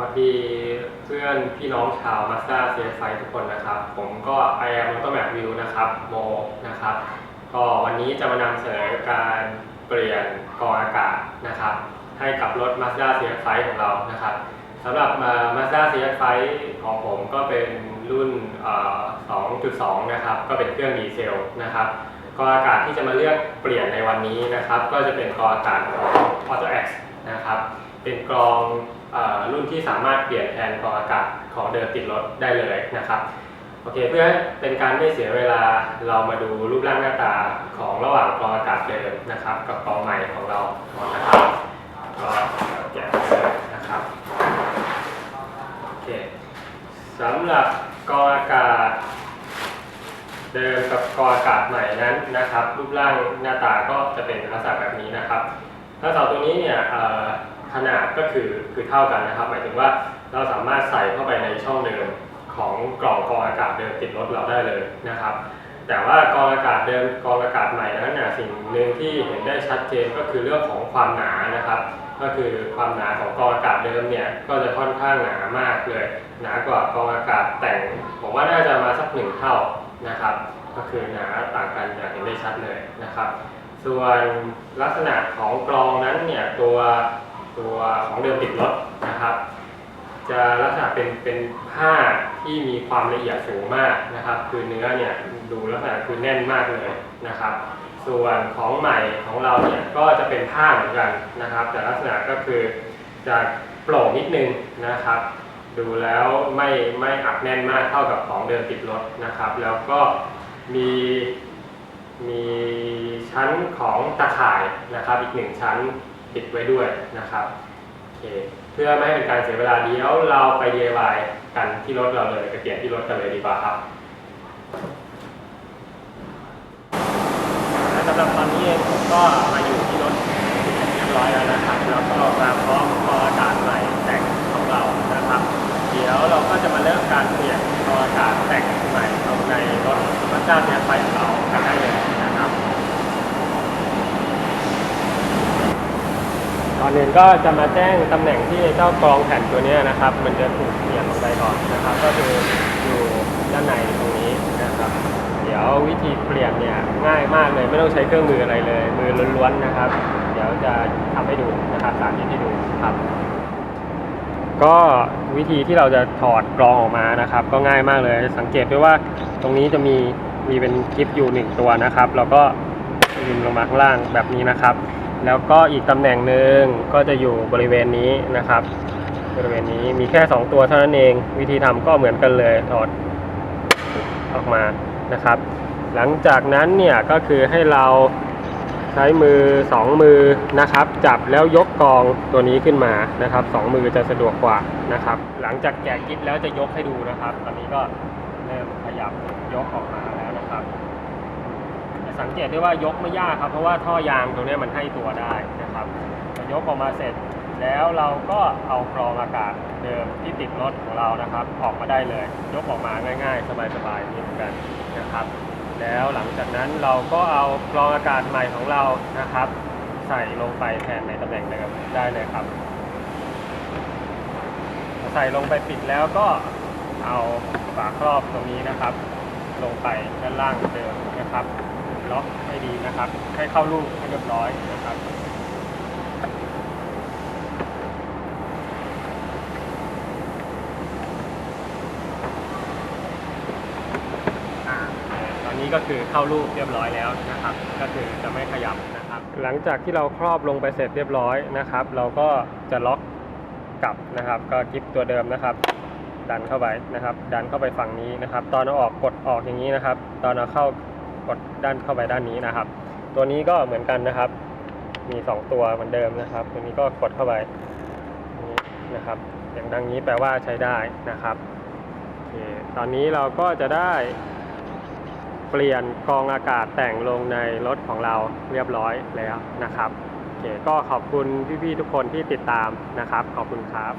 วัสดีเพื่อนพี่น้องชาว Mazda CX-5 ทุกคนนะครับ ผมก็ I am Motor Map View นะครับโมนะครับ ก็วันนี้จะมานำเสนอการเปลี่ยนกองอากาศนะครับ ให้กับรถ Mazda CX-5 ของเรานะครับสำหรับมา Mazda CX-5 ของผมก็เป็นรุ่น 2.2 นะครับ ก็เป็นเครื่องดีเซลนะครับกองอากาศที่จะมาเลือกเปลี่ยนในวันนี้นะครับ ก็จะเป็นกองอากาศของ AutoX นะครับ เป็นกรองอรุ่นที่สามารถเปลี่ยนแทนกรองอากาศของเดิมติดรถได้เลยนะครับโอเคเพื่อเป็นการไม่เสียเวลาเรามาดูรูปร่างหน้าตาของระหว่างกรองอากาศเดิมนะครับ กับกรองใหม่ของเราก่อนนะครับก็แกะเลยนะครับโอเคสำหรับกรองอากาศเดิมกับกรองอากาศใหม่นั้นนะครับ รูปร่างหน้าตาก็จะเป็นลักษณะแบบนี้นะครับทั้งสองตัวนี้เนี่ย ขนาดก็คือคือเท่ากันนะครับ หมายถึงว่าเราสามารถใส่เข้าไปในช่องเดิมของกล่องกรองอากาศเดิมติดรถเราได้เลยนะครับ แต่ว่ากรองอากาศเดิมกรองอากาศใหม่นั้นเนี่ยสิ่งหนึ่งที่เห็นได้ชัดเจนก็คือเรื่องของความหนานะครับ ก็คือความหนาของกรองอากาศเดิมเนี่ยก็จะค่อนข้างหนามากเลย หนากว่ากรองอากาศแต่งผมว่าน่าจะมาสักหนึ่งเท่านะครับ ก็คือหนาต่างกันอย่างเห็นได้ชัดเลยนะครับ ส่วนลักษณะของกรองนั้นเนี่ยตัว ตัวของเดิมติดรถนะครับ จะลักษณะเป็นเป็นผ้าที่มีความละเอียดสูงมากนะครับ คือเนื้อเนี่ยดูลักษณะคือแน่นมากเลยนะครับ ส่วนของใหม่ของเราเนี่ยก็จะเป็นผ้าเหมือนกันนะครับ แต่ลักษณะก็คือจะโปร่งนิดนึงนะครับ ดูแล้วไม่ไม่อัดแน่นมากเท่ากับของเดิมติดรถนะครับ แล้วก็มีมีชั้นของตะข่ายนะครับอีกหนึ่งชั้น ติดไว้ด้วยนะครับโอเคเพื่อไม่ให้เป็นการเสียเวลาเดี๋ยวเราไป DIY กันที่รถเราเลยไปเปลี่ยนที่รถกันเลยดีกว่าครับสำหรับตอนนี้เองผมก็มาอยู่ที่รถเรียบร้อยแล้วนะครับแล้วก็มาพร้อมกรออากาศใหม่แต่งของเรานะครับ เดี๋ยวเราก็จะมาเริ่มการเปลี่ยนกรออากาศแต่งใหม่ลงในรถมัสด้าเซียไฟของเรากันได้เลยนะครับ ก่ อนอื่นก็จะมาแจ้งตำแหน่งที่เจ้ากรองแผ่นตัวนี้นะครับ มันจะถูกเปลี่ยนลงไปก่อนนะครับ ก็คืออยู่ด้านในตรงนี้นะครับ เดี๋ยววิธีเปลี่ยนเนี่ยง่ายมากเลยไม่ต้องใช้เครื่องมืออะไรเลย มือล้วนๆนะครับ เดี๋ยวจะทำให้ดูนะครับสาธิตให้ดูครับ ก็วิธีที่เราจะถอดกรองออกมานะครับ ก็ง่ายมากเลย สังเกตด้วยว่าตรงนี้จะมีมีเป็นกิฟอยู่หนึ่งตัวนะครับเราก็ยิมลงมาข้างล่างแบบนี้นะครับ แล้วก็อีกตำแหน่งหนึ่งก็จะอยู่บริเวณนี้นะครับ บริเวณนี้มีแค่ 2 ตัวเท่านั้นเอง วิธีทำก็เหมือนกันเลยถอดออกมานะครับ หลังจากนั้นเนี่ยก็คือให้เราใช้มือ 2 มือนะครับ จับแล้วยกกองตัวนี้ขึ้นมานะครับสองมือจะสะดวกกว่านะครับ หลังจากแกะกิ๊บแล้วจะยกให้ดูนะครับ ตอนนี้ก็เริ่มขยับยกออกมาแล้วนะครับ สังเกตได้ว่ายกไม่ยากครับ เพราะว่าท่อยางตรงนี้มันให้ตัวได้นะครับยกออกมาเสร็จแล้วเราก็เอากรองอากาศเดิมที่ติดรถของเรานะครับ ออกมาได้เลย ยกออกมาง่าย ๆ สบายๆนี่เหมือนกันนะครับ แล้วหลังจากนั้นเราก็เอากรองอากาศใหม่ของเรานะครับ ใส่ลงไปแทนในตำแหน่งเดิมได้เลยครับ ใส่ลงไปปิดแล้วก็เอาฝาครอบตรงนี้นะครับ ลงไปด้านล่างเดิมนะครับ ล็อกให้ดีนะครับ ให้เข้ารูปให้เรียบร้อยนะครับอตอนนี้ก็คือเข้ารูปเรียบร้อยแล้วนะครับ ก็คือจะไม่ขยับนะครับ หลังจากที่เราครอบลงไปเสร็จเรียบร้อยนะครับ เราก็จะล็อกกลับนะครับ ก็กิฟตัวเดิมนะครับ ดันเข้าไปนะครับ ดันเข้าไปฝั่งนี้นะครับ ตอนเอาออกกดออกอย่างนี้นะครับ ตอนเอาเข้า กดด้านเข้าไปด้านนี้นะครับ ตัวนี้ก็เหมือนกันนะครับ มี 2 ตัวเหมือนเดิมนะครับ ตัวนี้ก็กดเข้าไปนี่นะครับอย่างดังนี้แปลว่าใช้ได้นะครับโอเคตอนนี้เราก็จะได้เปลี่ยนกรองอากาศแต่งลงในรถของเราเรียบร้อยแล้วนะครับโอเคก็ขอบคุณพี่ๆทุกคนที่ติดตามนะครับ ขอบคุณครับ